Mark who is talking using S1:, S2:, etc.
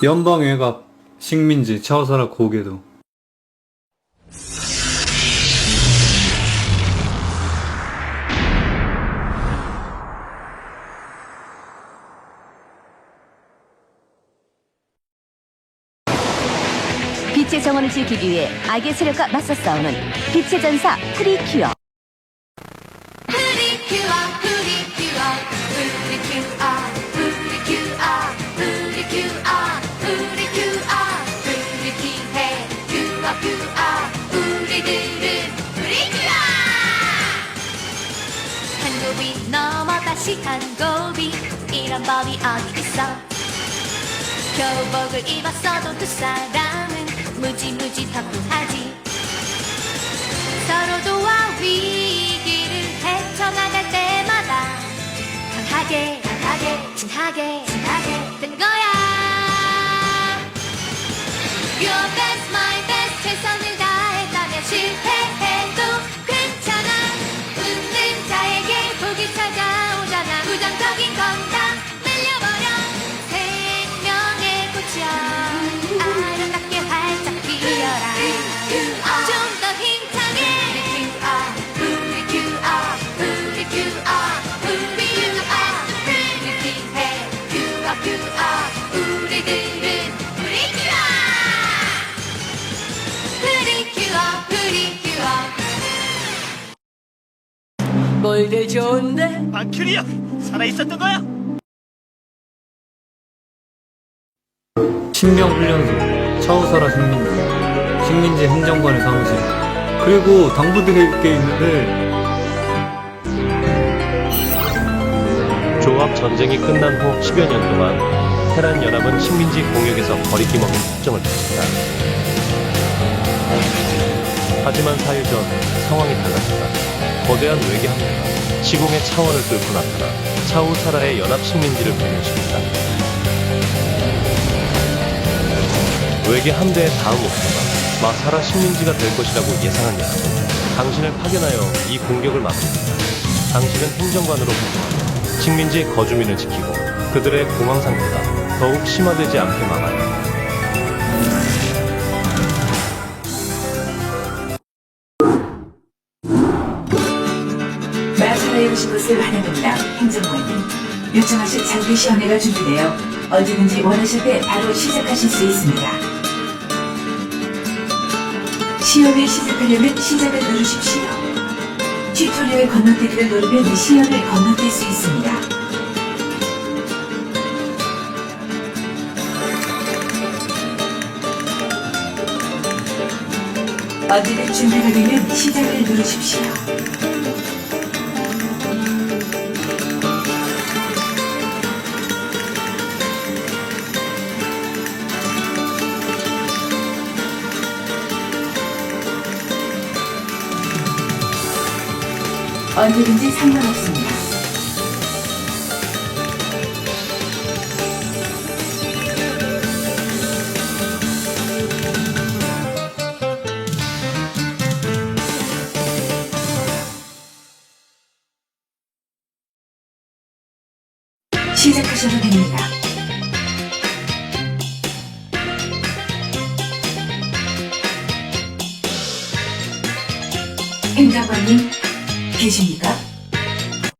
S1: 연방외갑, 식민지, 차오사라 고개도.
S2: 빛의 정원을 지키기 위해 악의 세력과 맞서 싸우는 빛의 전사 프리큐어
S3: 우리들은 프리큐어 한 고비 넘어 다시 한 고비 이런 법이 어디 있어? 교복을 입었어도 두 사람은 무지무지 덕분하지. 서로 도와 위기를 헤쳐나갈 때마다 강하게 강하게 진하게 진하게 된 거야 우리들은 프리 프리
S4: 뭘들 좋은데?
S5: 바큐리야 살아있었던 거야?
S1: 신병훈련소, 차오사라 식민지, 식민지 행정관의 사무실, 그리고 당부드릴 게 있는데,
S6: 조합 전쟁이 끝난 후 10여 년 동안 테란 연합은 식민지 공역에서 거리낌 없는 특정을 펼쳤다. 하지만 4일 전 상황이 달라졌다. 거대한 외계 함대가 시공의 차원을 뚫고 나타나 차우사라의 연합 식민지를 불멸시켰다. 외계 함대의 다음 목표가 마사라 식민지가 될 것이라고 예상한 연합은 당신을 파견하여 이 공격을 막습니다. 당신은 행정관으로 활동하며 식민지 거주민을 지키고 그들의 공황 상태가 더욱 심화되지 않게 막아야 합니다.
S7: 마사라에 오신 것을 환영합니다. 행정관님. 요청하신 장비 시험회가 준비되어 언제든지 원하실 때 바로 시작하실 수 있습니다. 시험을 시작하려면 시작을 누르십시오. 튜토리얼 건너뛰기를 누르면 시험을 건너뛸 수 있습니다. 언제든 준비가 되면 시작을 누르십시오. 언제든지 상관없습니다. 시작하셔도 됩니다. 행정관님, 계십니까?